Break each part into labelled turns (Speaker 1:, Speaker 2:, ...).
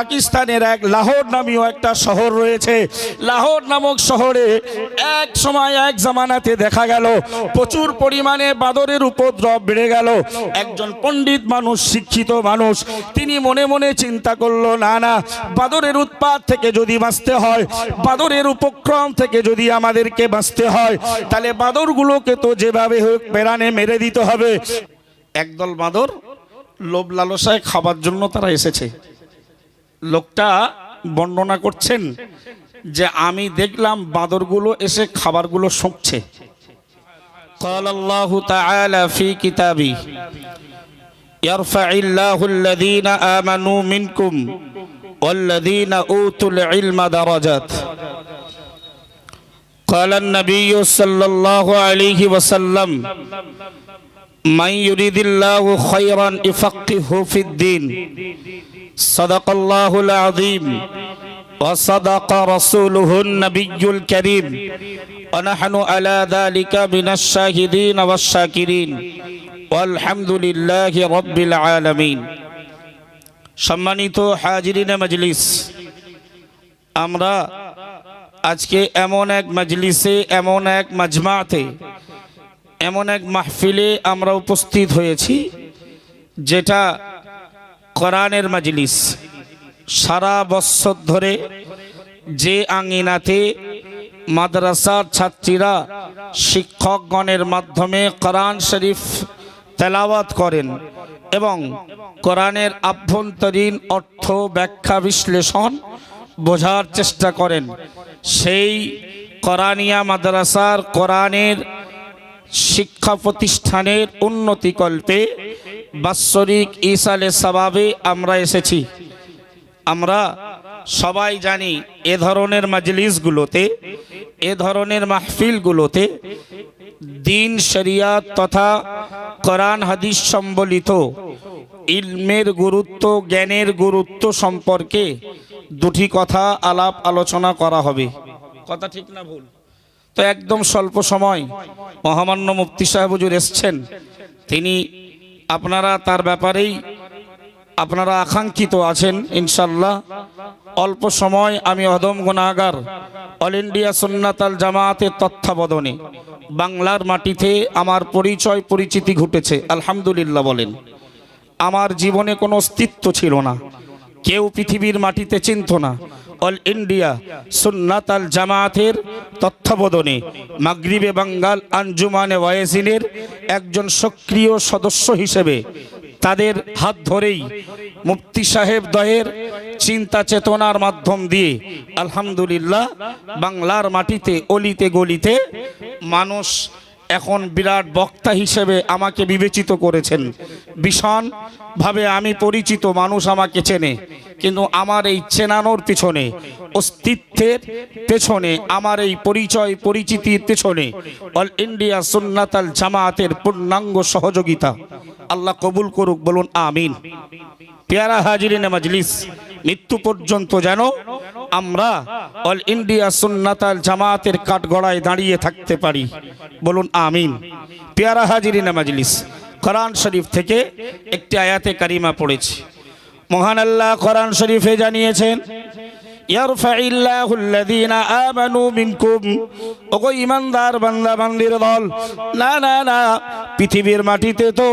Speaker 1: পাকিস্তানের এক লাহোর নামীয় একটা শহর রয়েছে। লাহোর নামক শহরে এক সময় এক জামানাতে দেখা গেল, প্রচুর পরিমাণে বাদরের উপদ্রব বেড়ে গেল। একজন পণ্ডিত মানুষ, শিক্ষিত মানুষ, তিনি মনে মনে চিন্তা করল, না না, বাদরের উৎপাত থেকে যদি বাঁচতে হয়, বাদরের উপক্রম থেকে যদি আমাদেরকে বাঁচতে হয়, তাহলে বাদরগুলোকে তো যেভাবে হোক বেড়ানে মেরে দিতে হবে। একদল বাদর লোভ লালসায় খাবার জন্য তারা এসেছে। লোকটা বর্ণনা করছেন যে আমি দেখলাম বাঁদরগুলো এসে খাবারগুলো শুঁকছে قال الله تعالى في كتابه يرفع الله الذين آمنوا منكم والذين أوتوا العلم درجات قال النبي صلى الله عليه وسلم من يريد الله خيرا يفقهه في الدين صدق الله العظيم وصدق رسوله النبي الكريم ونحن على ذلك من الشاهدين والشاكرين والحمد لله رب العالمين সম্মানিত হাজিরিনে মজলিস আমরা আজকে এমন এক মজলিসে এমন এক মাজমাতে এমন এক মাহফিলে আমরা উপস্থিত হয়েছি যেটা কোরআনের মাজলিস। সারা বৎসর ধরে যে আঙিনাতে মাদ্রাসার ছাত্রীরা শিক্ষকগণের মাধ্যমে কোরআন শরীফ তেলাওয়াত করেন এবং কোরআনের আভ্যন্তরীণ অর্থ ব্যাখ্যা বিশ্লেষণ বোঝার চেষ্টা করেন। সেই কোরআনিয়া মাদ্রাসার কোরআনের শিক্ষা প্রতিষ্ঠানের উন্নতিকল্পে বাৎসরিক ইসালে সবাবে আমরা এসেছি। আমরা সবাই জানি এ ধরনের মাজলিসগুলোতে, এ ধরনের মাহফিলগুলোতে দিন, শরিয়াত তথা কোরআন, হাদিস সম্বলিত ইলমের গুরুত্ব, জ্ঞানের গুরুত্ব সম্পর্কে দুটি কথা আলাপ আলোচনা করা হবে। কথা ঠিক না ভুল? তো একদম স্বল্প সময় মহামান্য মুফতি সাহেব হুজুর এসছেন। তিনি আপনারা তার ব্যাপারেই আপনারা আকাঙ্ক্ষিত আছেন ইনশাল্লাহ অল্প সময় আমি অদম গুণাগার, অল ইন্ডিয়া সুন্নাতাল জামাতের তত্ত্বাবধানে বাংলার মাটিতে আমার পরিচয়, পরিচিতি ঘটেছে, আলহামদুলিল্লাহ বলেন। আমার জীবনে কোনো অস্তিত্ব ছিল না, কেউ পৃথিবীর মাটিতে চিনত না অল ইন্ডিয়া সুন্নাত আল জামাতের তত্ত্বাবধানে মাগরিবে বাঙ্গাল আঞ্জুমানে ওয়াইসিনের একজন সক্রিয় সদস্য হিসেবে তাদের হাত ধরেই মুফতি সাহেব দয়ের চিন্তা চেতনার মাধ্যম দিয়ে আলহামদুলিল্লাহ বাংলার মাটিতে অলিতে গলিতে মানুষ এখন বিরাট বক্তা হিসেবে আমাকে বিবেচিত করেছেন। ভীষণভাবে আমি পরিচিত মানুষ আমাকে চেনে, কিন্তু আমার এই চেনানোর পিছনে, অস্তিত্বের পেছনে, আমার এই পরিচয় পরিচিতির পেছনে, অল ইন্ডিয়া সুন্নাতাল জামাতের পূর্ণাঙ্গ সহযোগিতা। আল্লাহ কবুল করুক, বলুন আমিন। পেয়ারা হাজিরিনে মজলিস, মৃত্যু পর্যন্ত যেন আমরা অল ইন্ডিয়া সুন্নাতাল জামাতের কাঠগড়ায় দাঁড়িয়ে থাকতে পারি। বলুন আমিন। পেয়ারা হাজিরি নামাজলিস কোরআন শরীফ থেকে একটি আয়াতে কারিমা পড়েছি। মহান আল্লাহ কোরআন শরীফে জানিয়েছেন ইয়ারফাইল্লাহুল্লাযীনা আমানু মিনকুম। ওগো ঈমানদার বান্দা, বান্দির দল, না না না, পৃথিবীর মাটিতে তো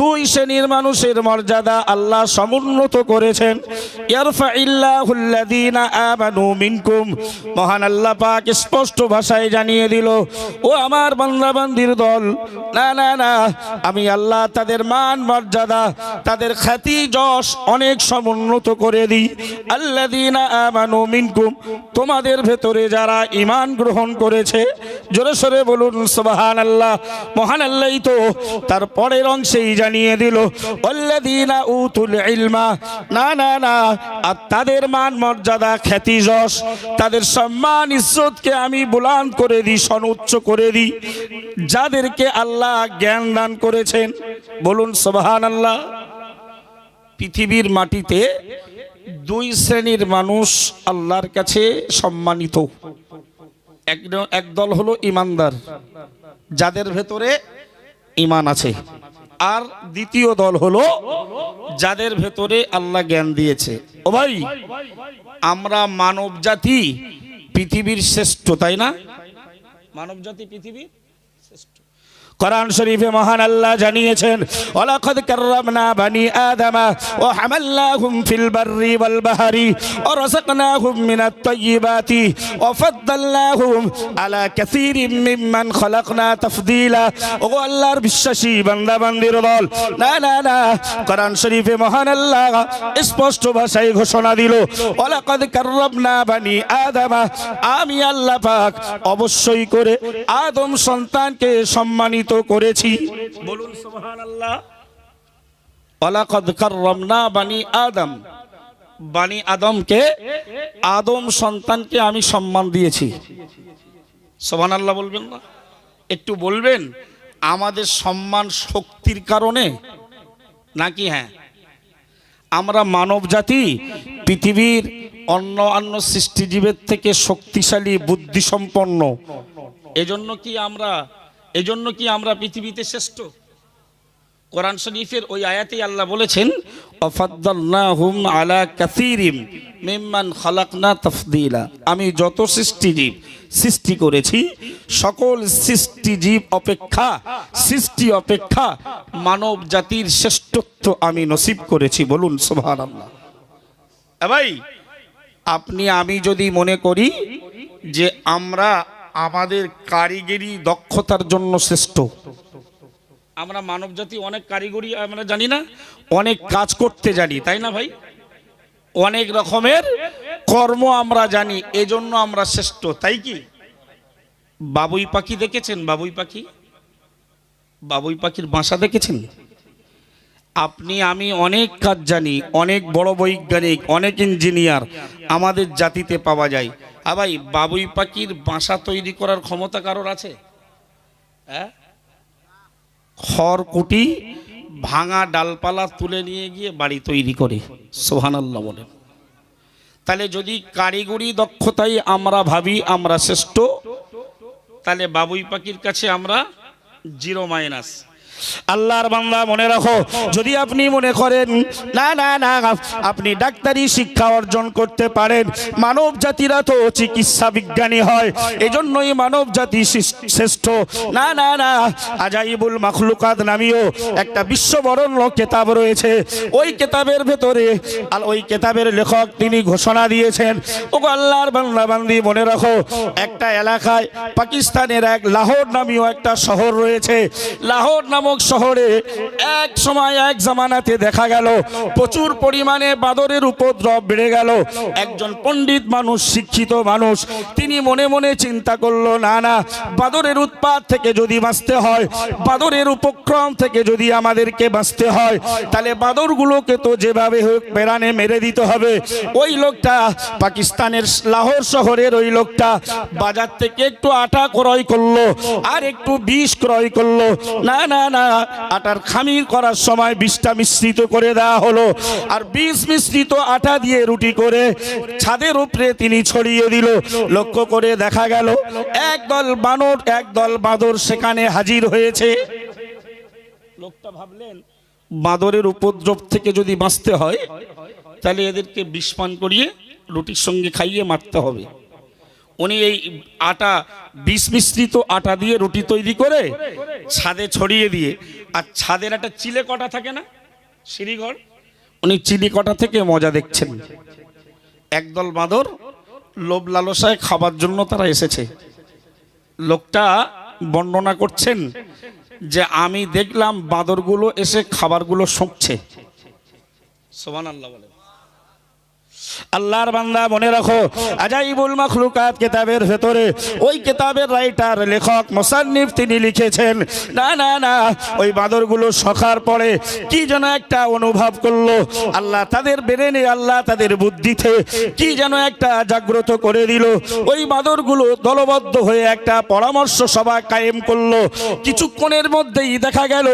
Speaker 1: দুই শ্রেণির মানুষের মর্যাদা আল্লাহ সমুন্নত করেছেন। ইয়ারফাইল্লাহুল্লাযীনা আমানু মিনকুম। মহান আল্লাহ পাক স্পষ্ট ভাষায় জানিয়ে দিল, ও আমার বান্দা, বান্দির দল, না না না, আমি আল্লাহ তাদের মান, মর্যাদা, তাদের খ্যাতি, যশ অনেক সমুন্নত করে দিই। আল্লাযীনা আমানু মিনকুম, তোমাদের ভেতরে যারা ইমান গ্রহণ করেছে, জোরে সরে বলুন, সুবহানাল্লাহ, মহান আল্লাহ তো তার পরের অংশেই জানিয়ে দিল আল্লাযীনা উতুল ইলমা না না না, আর তাদের মান মর্যাদা খ্যাতি যশ তাদের সম্মান ইজ্জতকে আমি বুলান করে দিই সনুচ্চ করে দিই, যাদেরকে আল্লাহ জ্ঞান দান করেছেন, বলুন, সুবহানাল্লাহ, পৃথিবীর মাটিতে দুই শ্রেণির মানুষ আল্লাহর কাছে সম্মানিত। এক- একদল হলো ইমানদার, যাদের ভেতরে ইমান আছে। আর দ্বিতীয় দল হলো যাদের ভেতরে আল্লাহ জ্ঞান দিয়েছে। ও ভাই, আমরা মানব জাতি পৃথিবীর শ্রেষ্ঠ, তাই না? মানব জাতি পৃথিবীর শ্রেষ্ঠ। কোরআন শরীফে মহান আল্লাহ জানিয়েছেন, ওয়ালাকাদ কাররামনা বানি আদামা ওয়া হামালনাহুম ফিল বাররি ওয়াল বাহরি ওয়া রাযাকনাহুম মিনাত তাইয়্যিবাতি ওয়া ফাদ্দালনাহুম আলা কাসীরিম মিম্মান খালাকনা তাফদীলা। ও আল্লাহর বিশ্বাসী, বান্দা, বান্দির দল, না না না, কোরআন শরীফে মহান আল্লাহ স্পষ্ট ভাষায় ঘোষণা দিল, ওয়ালাকাদ কাররামনা বানি আদামা, আমি আল্লাহ পাক অবশ্যই করে আদম সন্তানকে সম্মানিত করেছি। বলুন সুবহানাল্লাহ। ওয়ালাকাদ কাররামনা বানি আদম। বানি আদমকে আদম সন্তানকে আমি সম্মান দিয়েছি। সুবহানাল্লাহ বলবেন না? একটু বলবেন আমাদের সম্মান শক্তির কারণে? নাকি হ্যাঁ? আমরা মানব জাতি পৃথিবীর অন্য অন্য সৃষ্টিজীবের থেকে শক্তিশালী বুদ্ধিসম্পন্ন। এজন্য কি আমরা এজন্য কি আমরা পৃথিবীতে শ্রেষ্ঠ? কোরআন শরীফের ওই আয়াতেই আল্লাহ বলেছেন আলা মিম্মান আমি যত সৃষ্টিজীব সৃষ্টি করেছি, সকল সৃষ্টিজীব অপেক্ষা, সৃষ্টি অপেক্ষা মানব জাতির শ্রেষ্ঠত্ব আমি নসিব করেছি বলুন, সুবহানাল্লাহ। ভাই, আপনি, আমি যদি মনে করি যে আমরা আমাদের কারিগরি দক্ষতার জন্য শ্রেষ্ঠ। আমরা মানব জাতি অনেক কারিগরি, আমরা জানি না, অনেক কাজ করতে জানি, তাই না ভাই? অনেক রকমের কর্ম আমরা জানি, এজন্য আমরা শ্রেষ্ঠ, তাই কি? বাবুই পাখি দেখেছেন? বাবুই পাখি? বাবুই পাখির বাসা দেখেছেন? আপনি, আমি অনেক কাজ জানি, অনেক বড় বৈজ্ঞানিক, অনেক ইঞ্জিনিয়ার, আমাদের জাতিতে পাওয়া যায়। ভাই, বাবুই পাখির বাসা তৈরি করার ক্ষমতা কারোর আছে? হ্যাঁ? খড়কুটি ভাঙা ডালপালা তুলে নিয়ে গিয়ে বাড়ি তৈরি করে সোহানাল্লাহ বলেন। তাহলে যদি কারিগরি দক্ষতাই আমরা ভাবি, আমরা শ্রেষ্ঠ, তাহলে বাবুই পাখির কাছে আমরা জিরো মাইনাস। আল্লাহর বান্দা মনে রাখো, যদি আপনি মনে করেন, না না না, আপনি ডাক্তারি শিক্ষা অর্জন করতে পারেন, মানব জাতিরা তো চিকিৎসা বিজ্ঞানী হয়, এজন্যই মানব জাতি শ্রেষ্ঠ। না না না, আজাইবুল মাখলুকাত নামীয় একটা বিশ্ববরণ্য কেতাব রয়েছে। ওই কেতাবের ভেতরে, আর ওই কেতাবের লেখক তিনি ঘোষণা দিয়েছেন ও আল্লাহর বান্দা, বান্দি, মনে রাখো, একটা এলাকায় পাকিস্তানের এক লাহোর নামীয় একটা শহর রয়েছে। লাহোর নামক শহরে এক সময় এক জামানাতে দেখা গেল, প্রচুর পরিমাণে বাদরের উপদ্রব বেড়ে গেল। একজন পণ্ডিত মানুষ, শিক্ষিত মানুষ, তিনি মনে মনে চিন্তা করল, না না, বাদরের উৎপাত থেকে যদি বাঁচতে হয়, বাদরের উপক্রম থেকে যদি আমাদেরকে বাঁচতে হয়, তাহলে বাদরগুলোকে তো যেভাবে হোক বেড়ানে মেরে দিতে হবে। ওই লোকটা পাকিস্তানের লাহোর শহরের ওই লোকটা বাজার থেকে একটু আটা ক্রয় করল, আর একটু বিষ ক্রয় করল। না না না আটার খামির করার সময় বিষটা মিশ্রিত করে দেওয়া হলো। আর বিষ মিশ্রিত আটা দিয়ে রুটি করে ছাদের উপরে তিনি ছড়িয়ে দিল। লক্ষ্য করে দেখা গেল একদল বানর একদল বাঁদর সেখানে হাজির হয়েছে। লোকটা ভাবলেন, বাঁদরের উপদ্রব থেকে যদি বাঁচতে হয়, তাহলে এদেরকে বিষ পান করিয়ে রুটির সঙ্গে খাইয়ে মারতে হবে। উনি এই আটা বিষ মিশ্রিত আটা দিয়ে রুটি তৈরি করে ছাদে ছড়িয়ে দিয়ে, আর ছাদের একটা চিলে কটা থাকে না? সিঁড়িঘর? উনি চিলি কটা থেকে মজা দেখছেন। একদল বাঁদর, লোভ লালসায় খাবার জন্য তারা এসেছে। লোকটা বর্ণনা করছেন যে, আমি দেখলাম বাঁদরগুলো এসে খাবারগুলো শুঁকছে সোমান আল্লাহ বলে আল্লাহর বান্দা মনে রাখো, আজাইবুল মাখলুকাত কেতাবের ভেতরে ওই কেতাবের রাইটার, লেখক, মোসান্নিফ তিনি লিখেছেন, না না না, ওই বাঁদরগুলো সখার পরে কি যেন একটা অনুভব করল। আল্লাহ তাদের বেরেনে আল্লাহ তাদের বুদ্ধিতে কি যেন একটা জাগ্রত করে দিল। ওই বাঁদরগুলো দলবদ্ধ হয়ে একটা পরামর্শ সভা কায়েম করল। কিছুক্ষণের মধ্যেই দেখা গেল,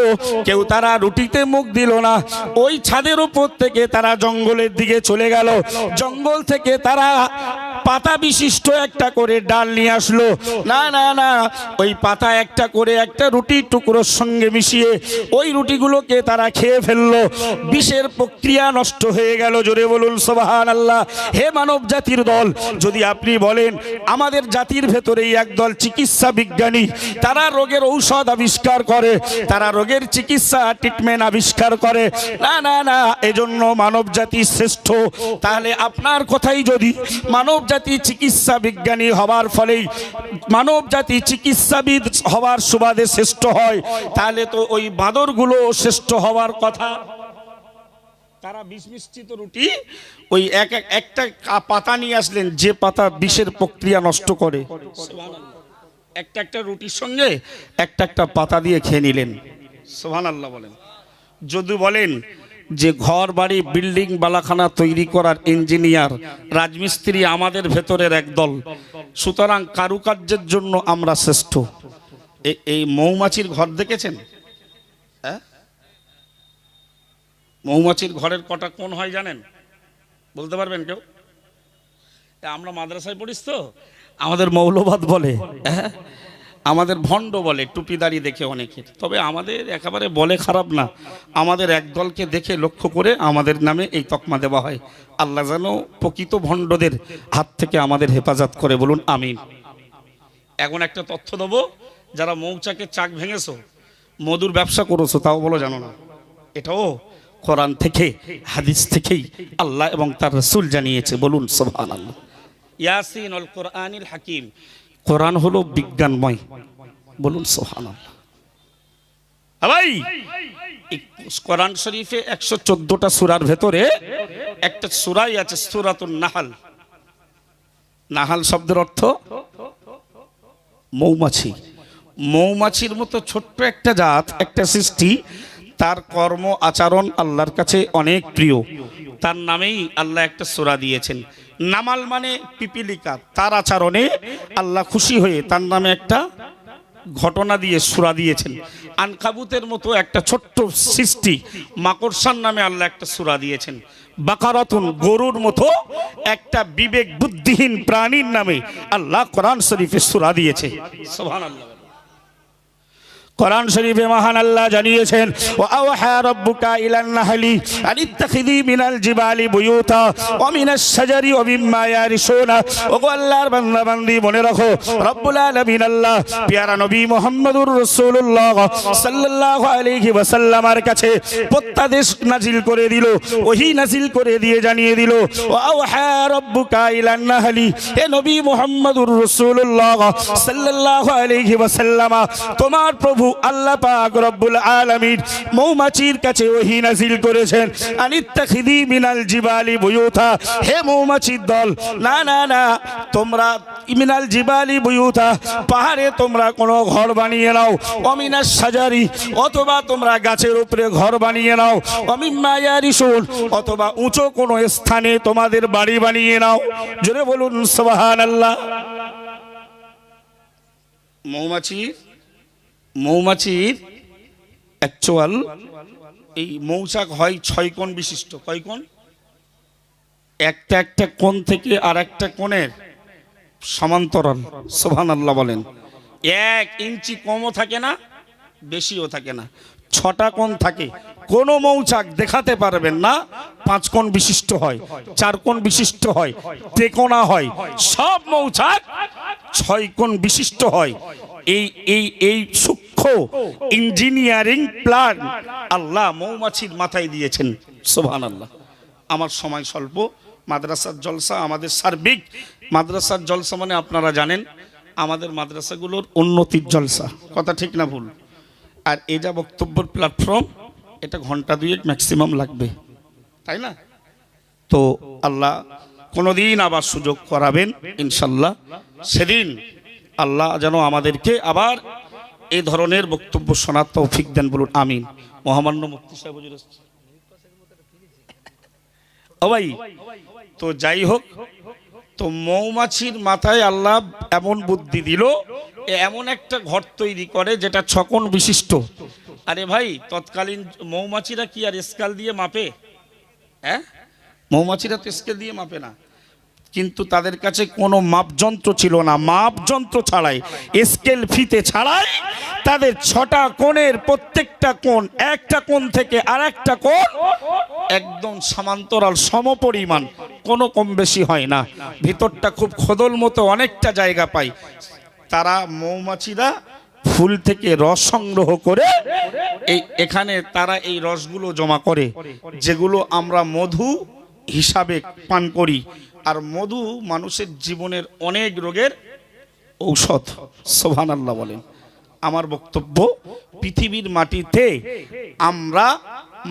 Speaker 1: কেউ তারা রুটিতে মুখ দিল না। ওই ছাদের উপর থেকে তারা জঙ্গলের দিকে চলে গেল। জঙ্গল থেকে তারা পাতা বিশিষ্ট একটা করে ডাল নিয়ে আসলো। না না না, ওই পাতা একটা করে একটা রুটি টুকরোর সঙ্গে মিশিয়ে ওই রুটিগুলোকে তারা খেয়ে ফেলল। বিষের প্রক্রিয়া নষ্ট হয়ে গেল, জোরে বলুন সোবাহান আল্লাহ হে মানব জাতির দল, যদি আপনি বলেন, আমাদের জাতির ভেতরেই একদল চিকিৎসা বিজ্ঞানী, তারা রোগের ঔষধ আবিষ্কার করে, তারা রোগের চিকিৎসা ট্রিটমেন্ট আবিষ্কার করে, না না না, এজন্য মানব জাতি শ্রেষ্ঠ। তাহলে আপনার কথাই যদি মানব জাতি চিকিৎসা বিজ্ঞানী হবার ফলেই মানব জাতি চিকিৎসাবিদ হবার সুবাদে শ্রেষ্ঠ হয়। তাহলে তো ওই বাদরগুলো শ্রেষ্ঠ হওয়ার কথা। তারা বিষ মিশ্রিত রুটি, ওই এক একটা পাতা নিয়ে আসলেন, যে পাতা বিষের প্রক্রিয়া নষ্ট করে। একটা একটা রুটির সঙ্গে একটা একটা পাতা দিয়ে খেয়ে নিলেন। সোহান আল্লাহ বলেন। যদি বলেন যে ঘর বাড়ি বিল্ডিং বালাখানা তৈরি করার ইঞ্জিনিয়ার রাজমিস্ত্রি আমাদের ভেতরের একদল সুতরাং কারুকার্যের জন্য আমরা শ্রেষ্ঠ। এই মৌমাছির ঘর দেখেছেন? মৌমাছির ঘরের কটা কোন হয় জানেন? বলতে পারবেন কেউ? আমরা মাদ্রাসায় পড়িস তো? আমাদের মৌলবাদ বলে। হ্যাঁ আমাদের ভণ্ড বলে, টুপি দাড়ি দেখে অনেকের। তবে আমাদের একেবারে বলে খারাপ না। আমাদের একদলকে দেখে লক্ষ্য করে আমাদের নামে এই তকমা দেওয়া হয়। আল্লাহ যেন প্রকৃত ভণ্ডদের হাত থেকে আমাদের হেফাজত করে বলুন, আমিন। এখন একটা তথ্য দেবো, যারা মৌচাকে চাক ভেঙেছো, মধুর ব্যবসা করেছ, তাও বলো জানো না। এটাও কোরআন থেকে, হাদিস থেকেই আল্লাহ এবং তার রসুল জানিয়েছে, বলুন সোহান আল্লাহ ইয়াসিন অল কোরআনিল হাকিম। কোরআন হলো বিজ্ঞানময়। বলুন সোহান ভাই! কোরআন শরীফে একশো চোদ্দটা সুরার ভেতরে একটা সুরাই আছে সুরাতুন নাহাল। নাহাল শব্দের অর্থ মৌমাছি। মৌমাছির মতো ছোট্ট একটা জাত একটা সৃষ্টি তার কর্ম আচরণ আল্লাহর কাছে অনেক প্রিয়। তার নামেই আল্লাহ একটা সোরা দিয়েছেন। নামাল মানে পিপিলিকা। তার আচরণে আল্লাহ খুশি হয়ে তার নামে একটা ঘটনা দিয়ে, সুরা দিয়েছেন। আনকাবুতের মতো একটা ছোট্ট সৃষ্টি মাকড়সার নামে আল্লাহ একটা সুরা দিয়েছেন। বাকারাতুন, গরুর মতো একটা বিবেক বুদ্ধিহীন প্রাণীর নামে আল্লাহ কোরআন শরীফে সুরা দিয়েছে। সুবহানাল্লাহ। কোরআন শরীফে মহান আল্লাহ জানিয়েছেন ও আওহা রব্বুকা ইলান নাহলি আনিত্তাখিদি মিনাল জিবালি বুয়ুতা ওয়া মিনাস শাজারি ওয়া মিম্মা ইয়ারিশুনা ও গো আল্লাহর বান্দা বান্দি মনে রাখো, রব্বুল আলামিন আল্লাহ, পিয়ারা নবী মুহাম্মদুর রাসূলুল্লাহ সাল্লাল্লাহু আলাইহি ওয়াসাল্লামের কাছে প্রত্যাদেশ নাজিল করে দিল, ওহী নাজিল করে দিয়ে জানিয়ে দিল ও আওহা রব্বুকা ইলান নাহলি, হে নবী মুহাম্মদুর রাসূলুল্লাহ সাল্লাল্লাহু আলাইহি ওয়াসাল্লাম, তোমার প্রভু আল্লাহ পাক রব্বুল আলামিন মৌমাছির কাছে ওহী নাজিল করেছেন। আনিত্তাখিদি মিনাল জিবালি বুয়ুতা। হে মৌমাছির দল, না না না, তোমরা মিনাল জিবালি বুয়ুতা, পাহাড়ে তোমরা কোনো ঘর বানিয়ে নাও। অমিনাস সাজারি অথবা তোমরা গাছের উপরে ঘর বানিয়ে নাও। অমিম্মা ইয়ারিসুন অথবা উঁচু কোনো স্থানে তোমাদের বাড়ি বানিয়ে নাও। জোরে বলুন, সুবহানাল্লাহ। মৌমাছির মৌমাছির অ্যাকচুয়াল এই মৌচাক হয় ছয় কোণ বিশিষ্ট। কয় কোণ? একটা একটা কোণ থেকে আর একটা কোণের সমান্তরণ সোহান আল্লাহ বলেন। এক ইঞ্চি কমও থাকে না, বেশিও থাকে না। ছটা কোণ থাকে। কোনো মৌচাক দেখাতে পারবেন না, পাঁচ কোণ বিশিষ্ট হয়, চার কোণ বিশিষ্ট হয় টেকোনা হয়, সব মৌচাক ছয় কোণ বিশিষ্ট হয়। এই এই এই সূক্ষ্ম ইঞ্জিনিয়ারিং প্ল্যান আল্লাহ মৌমাছির মাথায় দিয়েছেন। সোভান আল্লাহ আমার সময় স্বল্প, মাদ্রাসার জলসা আমাদের সার্বিক। মাদ্রাসার জলসা মানে আপনারা জানেন, আমাদের মাদ্রাসাগুলোর উন্নতির জলসা। কথা ঠিক না ভুল? আর এই যা বক্তব্যের প্ল্যাটফর্ম এটা ঘণ্টা দুয়েক ম্যাক্সিমাম লাগবে। তাই না? তো আল্লাহ কোনোদিন আবার সুযোগ করাবেন, ইনশাল্লাহ। সেদিন আল্লাহ যেন আমাদেরকে আবার এই ধরনের বক্তব্য শোনার তৌফিক দেন বলুন, আমিন। মহামান্য মুক্তি সাহেব ও ভাই, তো যাই হোক তো মৌমাছির মাথায় আল্লাহ এমন বুদ্ধি দিল এমন একটা ঘর তৈরি করে যেটা ছকন বিশিষ্ট। আরে ভাই, তৎকালীন মৌমাছিরা কি আর স্কাল দিয়ে মাপে? হ্যাঁ? মৌমাছিরা তো স্কেল দিয়ে মাপে না। কিন্তু তাদের কাছে কোনো মাপযন্ত্র ছিল না। মাপযন্ত্র ছাড়াই স্কেল ফিতে ছাড়াই তাদের ছটা কোণের প্রত্যেকটা কোণ, একটা কোণ থেকে আর একটা কোণ একদম সমান্তরাল, সমপরিমাণ, কোনো কম বেশি হয় না। ভিতরটা খুব খোদল মতো অনেকটা জায়গা পায় তারা মৌমাছিরা ফুল থেকে রস সংগ্রহ করে এই এখানে তারা এই রসগুলো জমা করে, যেগুলো আমরা মধু হিসাবে পান করি। আর মধু মানুষের জীবনের অনেক রোগের ঔষধ। সোভান আল্লাহ বলেন। আমার বক্তব্য, পৃথিবীর মাটিতে আমরা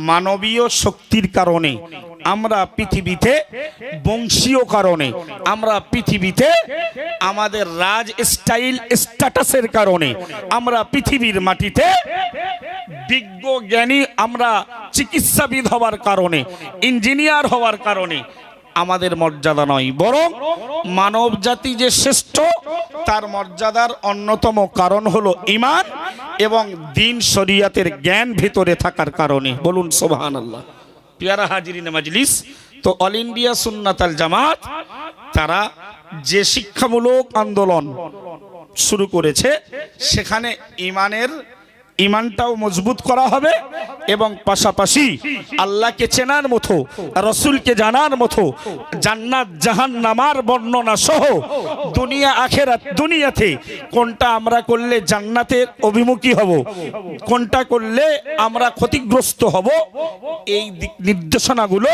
Speaker 1: মানবীয় শক্তির কারণে, আমরা পৃথিবীতে বংশীয় কারণে, আমরা পৃথিবীতে আমাদের রাজ স্টাইল স্ট্যাটাসের কারণে, আমরা পৃথিবীর মাটিতে বিজ্ঞ জ্ঞানী, আমরা চিকিৎসাবিদ হওয়ার কারণে, ইঞ্জিনিয়ার হওয়ার কারণে আমাদের মর্যাদা নয়, বরং মানব জাতি যে শ্রেষ্ঠ, তার মর্যাদার অন্যতম কারণ হলো ইমান এবং দিন শরিয়াতের জ্ঞান ভিতরে থাকার কারণে। বলুন সোবাহান আল্লাহ পিয়ারা হাজিরিন মাজলিস, তো অল ইন্ডিয়া সুন্নাতাল জামাত, তারা যে শিক্ষামূলক আন্দোলন শুরু করেছে, সেখানে ইমানের ইমানটাও মজবুত করা হবে এবং পাশাপাশি আল্লাহকে চেনার মতো, রসুলকে জানার মতো, জান্নাত জাহান নামার বর্ণনা সহ দুনিয়া আখেরাত দুনিয়াতে কোনটা আমরা করলে জান্নাতের অভিমুখী হব, কোনটা করলে আমরা ক্ষতিগ্রস্ত হব, এই নির্দেশনাগুলো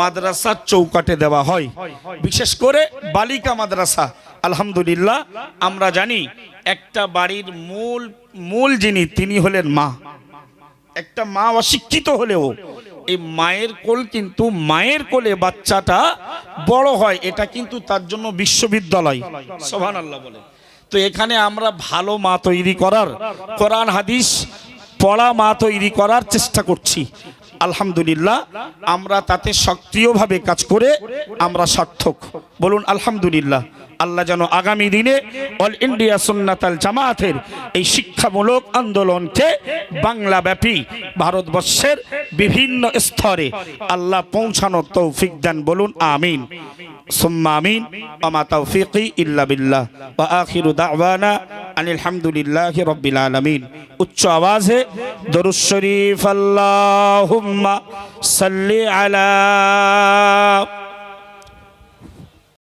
Speaker 1: মাদ্রাসার চৌকাটে দেওয়া হয়। বিশেষ করে বালিকা মাদ্রাসা আলহামদুলিল্লাহ, আমরা জানি একটা বাড়ির মূল মূল যিনি, তিনি হলেন মা। একটা মা অশিক্ষিত হলেও এই মায়ের কোল কিন্তু মায়ের কোলে বাচ্চাটা বড় হয়, এটা কিন্তু তার জন্য বিশ্ববিদ্যালয়। সোহান আল্লাহ বলে। তো এখানে আমরা ভালো মা তৈরি করার, কোরআন, হাদিস, পড়া মা তৈরি করার চেষ্টা করছি। আলহামদুলিল্লাহ, আমরা তাতে সক্রিয়ভাবে কাজ করে আমরা সার্থক। বলুন আলহামদুলিল্লাহ। আল্লাহ যেন আগামী দিনে অল ইন্ডিয়া সুন্নাতাল জামায়াতের এই শিক্ষামূলক আন্দোলনকে বাংলাব্যাপী ভারতবর্ষের বিভিন্ন স্তরে আল্লাহ পৌঁছানোর তৌফিক দেন বলুন, আমিন। সুম্মা আমিন। আমা তৌফিকি ইল্লা বিল্লাহ। ওয়া আখিরু দাওয়ানা আনিল হামদুলিল্লাহি রাব্বিল আলামিন। উচ্চ আওয়াজে দরুদ শরীফ, আল্লাহুম্মা সাল্লি আলা